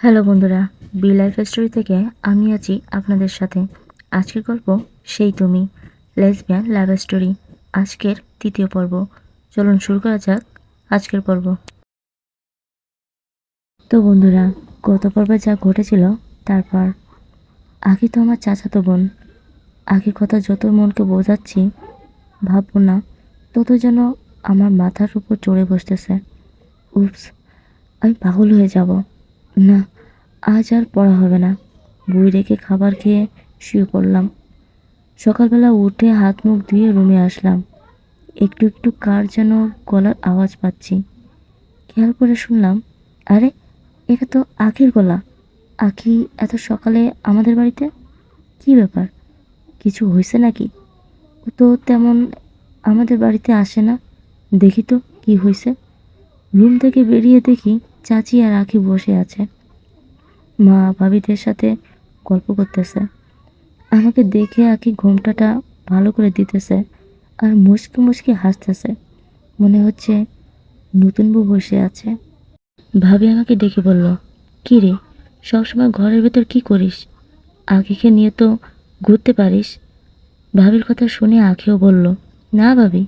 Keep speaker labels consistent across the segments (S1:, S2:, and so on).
S1: Hello বন্ধুরা, B life story থেকে আমি আছি আপনাদের সাথে। আজকের গল্প সেই তুমি, লেসবিয়ান লাভ স্টোরি, আজকের তৃতীয় পর্ব। চলুন শুরু করা যাক আজকের পর্ব। তো বন্ধুরা, গত পর্বে যা ঘটেছিল তারপর আগে তো আমার চাচাতো বোন, আগের কথা যত মনকে বোঝাচ্ছি, ভাববো না, তত যেন আমার মাথার উপর চড়ে বসতেছে। উপস আমি পাগল হয়ে যাব। না, আজ আর পড়া হবে না। বই রেখে খাবার খেয়ে শুয়ে পড়লাম। সকালবেলা উঠে হাত মুখ ধুয়ে রুমে আসলাম। একটু একটু কার যেন গলার আওয়াজ পাচ্ছি। খেয়াল করে শুনলাম, আরে, এটা তো আখির গলা। আখি এত সকালে আমাদের বাড়িতে? কি ব্যাপার, কিছু হয়েছে নাকি? ও তো তেমন আমাদের বাড়িতে আসে না। দেখি তো কি হয়েছে রুম থেকে বেরিয়ে দেখি চাচি আর আখি বসে আছে। মা ভাবিদের সাথে গল্প করতেছে। আমাকে দেখে আখি ঘোমটাটা ভালো করে দিতেছে আর মুচকি মুচকি হাসতেছে। মনে হচ্ছে নতুন বউ বসে আছে। ভাবি আমাকে ডেকে বলল, কী রে, সবসময় ঘরের ভেতর কি করিস? আখিকে নিয়ে তো ঘুরতে পারিস? ভাবির কথা শুনে আখিও বলল, না ভাবি,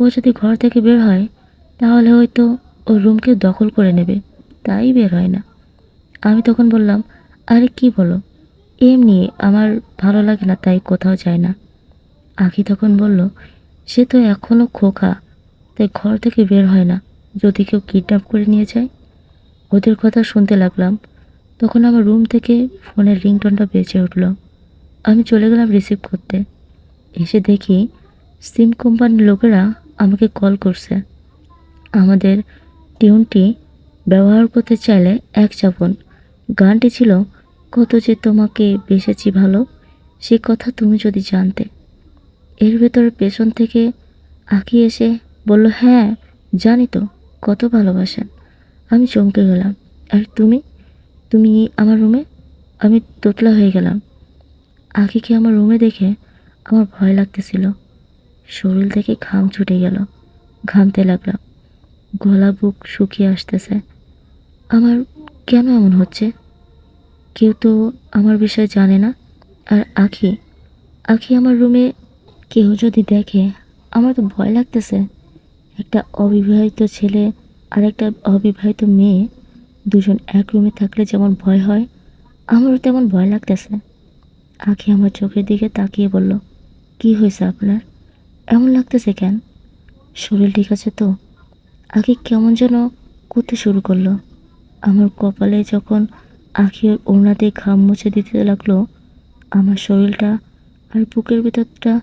S1: ও যদি ঘর থেকে বের হয়, তাহলে হয়তো ওর রুমকে দখল করে নেবে। তাই বের হয় না। আমি তখন বললাম, আরে কি বলো? এমনি আমার ভালো লাগে না, তাই কোথাও যায় না। আখি তখন বলল, সে তো এখনও খোকা, তাই ঘর থেকে বের হয় না। যদি কেউ কিডন্যাপ করে নিয়ে যায়? ওদের কথা শুনতে লাগলাম। তখন আমার রুম থেকে ফোনের রিংটোনটা বেঁচে উঠল। আমি চলে গেলাম রিসিভ করতে। এসে দেখি সিম কোম্পানির লোকেরা আমাকে কল করছে। আমাদের টিউনটি ব্যবহার করতে চাইলে এক চাপন। গানটি ছিল, কত যে তোমাকে বেসেছি ভালো, সে কথা তুমি যদি জানতে। এর ভেতরে পেছন থেকে আঁকি এসে বলল হ্যাঁ জানি তো, কত ভালোবাসেন। আমি চমকে গেলাম, আর তুমি? তুমি আমার রুমে? আমি তোতলা হয়ে গেলাম। আঁকিকে আমার রুমে দেখে আমার ভয় লাগতেছিল। শরীর থেকে ঘাম ছুটে গেল, ঘামতে লাগলাম। গলা বুক শুকিয়ে আসতেছে। আমার কেন এমন হচ্ছে? কেউ তো আমার বিষয়ে জানে না। আর আখি আখি আমার রুমে কেউ যদি দেখে, আমার তো ভয় লাগতেছে। একটা অবিবাহিত ছেলে আর একটা অবিবাহিত মেয়ে দুজন এক রুমে থাকলে যেমন ভয় হয়, আমারও তেমন ভয় লাগতেছে। আখি আমার চোখের দিকে তাকিয়ে বলল, কি হয়েছে আপনার? এমন লাগতেছে কেন? শরীর ঠিক আছে তো? আখি কেমন যেন করতে শুরু করল। আমার কপালে যখন আখি ওর ওড়নাতে ঘাম মুছে দিতে লাগল, আমার শরীরটা আর বুকের ভিতরটা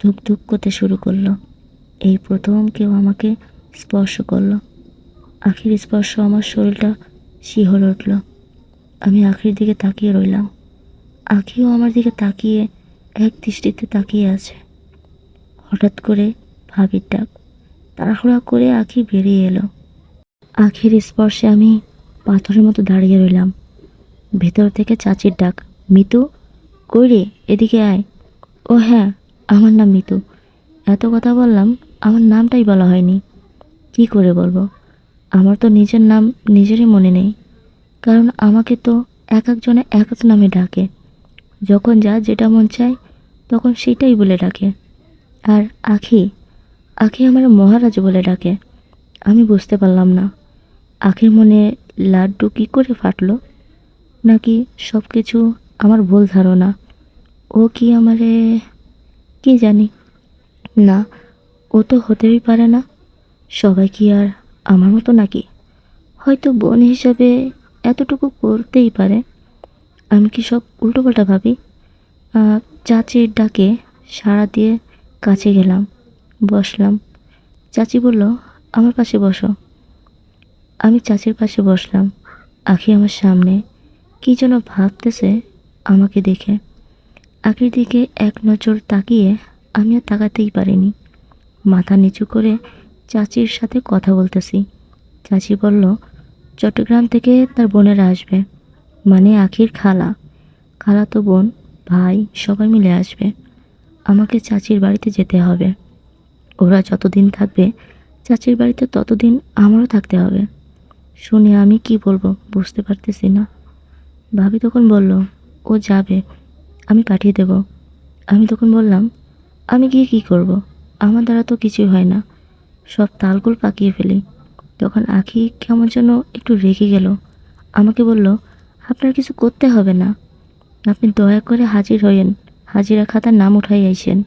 S1: ধুক ধুক করতে শুরু করল। এই প্রথম কেউ আমাকে স্পর্শ করল। আখির স্পর্শ আমার শরীরটা শিহর উঠল। আমি আখির দিকে তাকিয়ে রইলাম। আখিও আমার দিকে তাকিয়ে এক দৃষ্টিতে তাকিয়ে আছে। হঠাৎ করে ভাবির ডাক, তাড়াহুড়া করে আখি বেরিয়ে এলো। আখির স্পর্শে আমি পাথরের মতো দাঁড়িয়ে রইলাম। ভেতর থেকে চাচির ডাক, মিতু, কই রে? এদিকে আয়। ও হ্যাঁ আমার নাম মিতু। এত কথা বললাম, আমার নামটাই বলা হয়নি। কি করে বলব? আমার তো নিজের নাম নিজেরই মনে নেই। কারণ আমাকে তো এক একজনে এক এক নামে ডাকে। যখন যা যেটা মন চায়, তখন সেটাই বলে ডাকে। আর আখি আখি আমার মহারাজ বলে ডাকে। আমি বুঝতে পারলাম না। আখির মনে লাড্ডু কী করে ফাটলো? নাকি সব কিছু আমার ভুল ধারণা? ও কি আমারে, কি জানি? না, ও তো হতেই পারে না। সবাই কি আর আমার মতো নাকি? হয়তো বোন হিসাবে এতটুকু করতেই পারে। আমি কি সব উল্টোপাল্টা ভাবি? চাচির ডাকে সাড়া দিয়ে কাছে গেলাম, বসলাম। চাচি বলল, আমার পাশে বসো। আমি চাচির পাশে বসলাম। আখি আমার সামনে কি যেন ভাবতেছে আমাকে দেখে। আখির দিকে এক নজর তাকিয়ে আমি আর তাকাতেই পারিনি। মাথা নিচু করে চাচির সাথে কথা বলতেছি। চাচি বলল, চট্টগ্রাম থেকে তার বোনেরা আসবে। মানে আখির খালা। খালা তো বোন, ভাই, সবাই মিলে আসবে। আমাকে চাচির বাড়িতে যেতে হবে। ওরা যতদিন থাকবে, চাচির বাড়িতে ততদিন আমারও থাকতে হবে। শুনে আমি কি বলব বুঝতে পারতেছি না। ভাবি তখন বলল, ও যাবে, আমি পাঠিয়ে দেব। আমি তখন বললাম, আমি গিয়ে কি করব? আমার দ্বারা তো কিছুই হয় না। সব তালগুল পাকিয়ে ফেলি। তখন আখি কেমন যেন একটু রেগে গেল। আমাকে বলল, আপনার কিছু করতে হবে না। আপনি দয়া করে হাজির হইয়েন হাজিরা খাতার নাম উঠাই আইসেন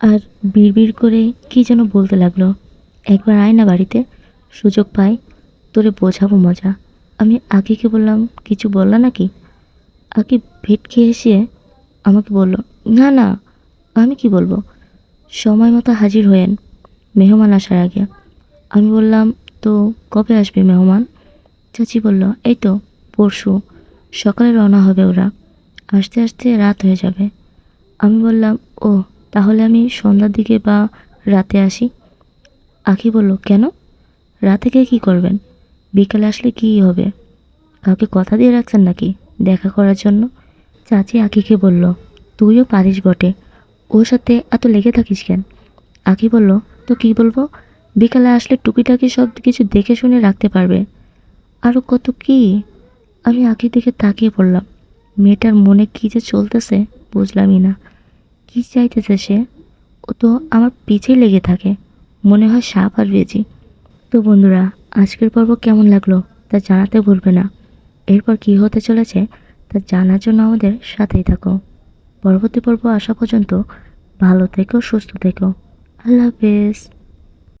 S1: আর বিড়বিড় করে কি যেন বলতে লাগল। একবার আয় না বাড়িতে সুযোগ পাই তোরে বোঝাবো মজা। আমি আকিকে বললাম, কিছু বললা নাকি? আকি ভেট খেয়ে এসে আমাকে বলল, না না, আমি কি বলব? সময় মতো হাজির হয়েন মেহমান আসার আগে। আমি বললাম, তো কবে আসবে মেহমান? চাচি বলল, এই তো পরশু, সকালে রওনা হবে ওরা। আসতে আসতে রাত হয়ে যাবে। আমি বললাম, ও, তাহলে আমি সন্ধ্যার দিকে বা রাতে আসি? আখি বলল, কেন? রাতে গিয়ে কী করবেন? বিকালে আসলে কী হবে? কাউকে কথা দিয়ে রাখছেন নাকি দেখা করার জন্য? চাচি আখিকে বলল, তুইও পারিস বটে। ওর সাথে এত লেগে থাকিস কেন? আখি বলল, তো কী বলব? বিকালে আসলে টুকিটাকি সব কিছু দেখে শুনে রাখতে পারবে। আরও কত কি? আমি আখির দিকে তাকিয়ে পড়লাম। মেয়েটার মনে কী যে চলতেছে বুঝলামই না। কী চাইতেছে সে? ও তো আমার পিছেই লেগে থাকে। মনে হয় সাপ আর বেজি। তো বন্ধুরা আজকের পর্ব কেমন লাগল তা জানাতে ভুলবে না। এরপর কি হতে চলেছে তা জানার জন্য আমাদের সাথেই থাকো। পরবর্তী পর্ব আসা পর্যন্ত ভালো থেকো, সুস্থ থেকো। আল্লাহ হাফেজ।